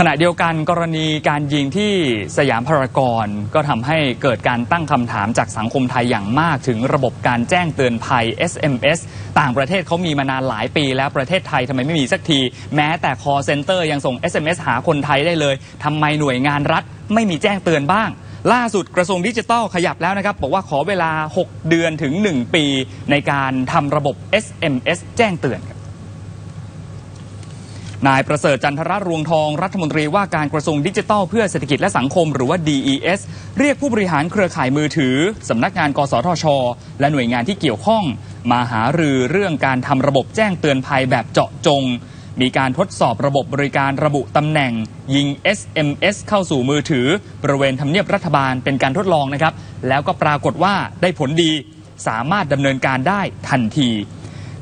ขณะเดียวกันกรณีการยิงที่สยามพารากอนก็ทำให้เกิดการตั้งคำถามจากสังคมไทยอย่างมากถึงระบบการแจ้งเตือนภัย SMS ต่างประเทศเขามีมานานหลายปี แล้วประเทศไทยทำไมไม่มีสักที แม้แต่ call center ยังส่ง SMS หาคนไทยได้เลยทำไมหน่วยงานรัฐไม่มีแจ้งเตือนบ้าง ล่าสุดกระทรวงดิจิทัลขยับแล้วนะครับ บอกว่าขอเวลา 6 เดือนถึง 1 ปี ในการทำระบบ SMS แจ้งเตือนครับ นายประเสริฐจันทรรวงทองรัฐมนตรีว่าการกระทรวงดิจิทัลเพื่อเศรษฐกิจและสังคมหรือว่า DES เรียกผู้บริหารเครือข่ายมือถือสำนักงานกสทช และหน่วยงานที่เกี่ยวข้อง มาหารือเรื่องการทำระบบแจ้งเตือนภัยแบบเจาะจง มีการทดสอบระบบบริการระบุตำแหน่ง ยิง SMS เข้าสู่มือถือ บริเวณทำเนียบรัฐบาลเป็นการทดลองนะครับ แล้วก็ปรากฏว่าได้ผลดี สามารถดำเนินการได้ทันที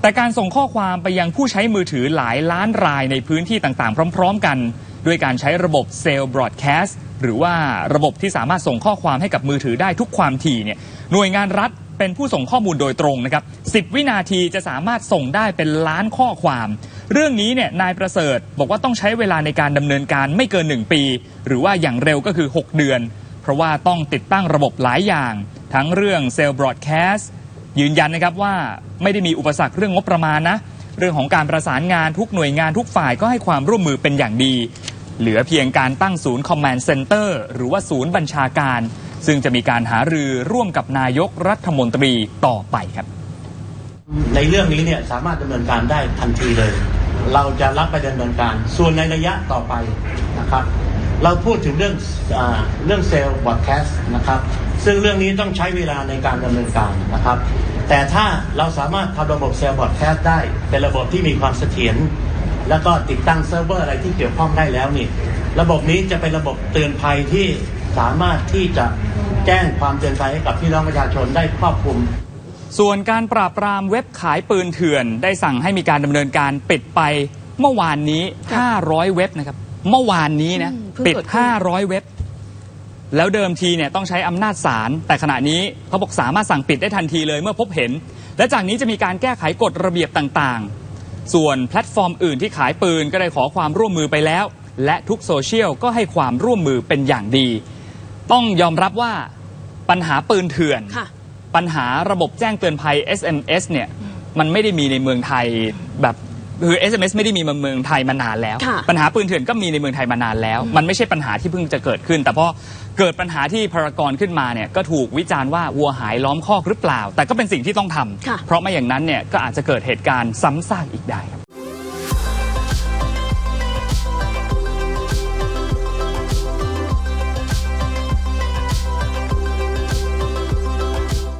แต่การส่งข้อความไปยังผู้ใช้มือถือหลายล้านรายในพื้นที่ต่างๆ พร้อม ๆ กัน ด้วยการใช้ระบบเซลล์บรอดแคสต์หรือว่าระบบที่สามารถส่งข้อความให้กับมือถือได้ทุกความถี่เนี่ยหน่วยงานรัฐเป็นผู้ส่งข้อมูลโดยตรงนะครับ 10 วินาทีจะสามารถส่งได้เป็นล้านข้อความ เรื่องนี้เนี่ยนายประเสริฐบอกว่าต้องใช้เวลาในการดำเนินการไม่เกิน 1 ปี หรือว่าอย่างเร็วก็คือ 6 เดือน เพราะว่าต้องติดตั้งระบบหลายอย่าง ทั้งเรื่องเซลล์บรอดแคสต์ ยืนยันนะครับว่าไม่ได้มีอุปสรรคเรื่องงบประมาณนะ เรื่องของการประสานงานทุกหน่วยงานทุกฝ่ายก็ให้ความร่วมมือเป็นอย่างดี เหลือเพียงการตั้งศูนย์ Command Center หรือว่าศูนย์บัญชาการ ซึ่งจะมีการหารือร่วมกับนายกรัฐมนตรีต่อไปครับ ในเรื่องนี้เนี่ยสามารถดำเนินการได้ทันทีเลย เราจะรับไปดำเนินการ ส่วนในระยะต่อไปนะครับ เราพูดถึงเรื่องอเรื่องเซลล์บอดแคสต์นะครับ ซึ่งเรื่องนี้ต้องใช้เวลาในการดำเนินการนะครับ แต่ถ้าเราสามารถทำระบบเซลล์บอดแคสต์ได้ เป็นระบบที่มีความเสถียรแล้วก็ติดตั้งเซิร์ฟเวอร์อะไรที่เกี่ยวข้องได้แล้วนี่ ระบบนี้จะเป็นระบบเตือนภัยที่สามารถที่จะแจ้งความเตือนภัยให้กับพี่น้องประชาชนได้ครอบคลุมส่วนการปราบปรามเว็บขายปืนเถื่อน ได้สั่งให้มีการดำเนินการปิดไป เมื่อวานนี้ 500 เว็บนะครับ เมื่อวานนี้นะ เพิ่งปิด เกิดขึ้น500 เว็บ แล้วเดิมทีเนี่ยต้องใช้อำนาจศาลแต่ขณะนี้เขาบอกสามารถสั่งปิดได้ทันทีเลยเมื่อพบเห็น และจากนี้จะมีการแก้ไขกฎระเบียบต่างๆ ส่วนแพลตฟอร์มอื่นที่ขายปืนก็ได้ขอความร่วมมือไปแล้ว และทุกโซเชียลก็ให้ความร่วมมือเป็นอย่างดี ต้องยอมรับว่าปัญหาปืนเถื่อน ค่ะ ปัญหาระบบแจ้งเตือนภัย SMS เนี่ยมันไม่ได้มีในเมืองไทยแบบ คือ SMS ไม่ได้มีมาเมืองไทยมานานแล้ว ค่ะปัญหาปืนเถื่อนก็มีในเมืองไทยมานานแล้ว มันไม่ใช่ปัญหาที่เพิ่งจะเกิดขึ้น แต่พอเกิดปัญหาที่พารากอนขึ้นมาเนี่ยก็ถูกวิจารณ์ว่าวัวหายล้อมคอกหรือเปล่า แต่ก็เป็นสิ่งที่ต้องทำค่ะ เพราะไม่อย่างนั้นเนี่ยก็อาจจะเกิดเหตุการณ์ซ้ำซากอีกได้ครับ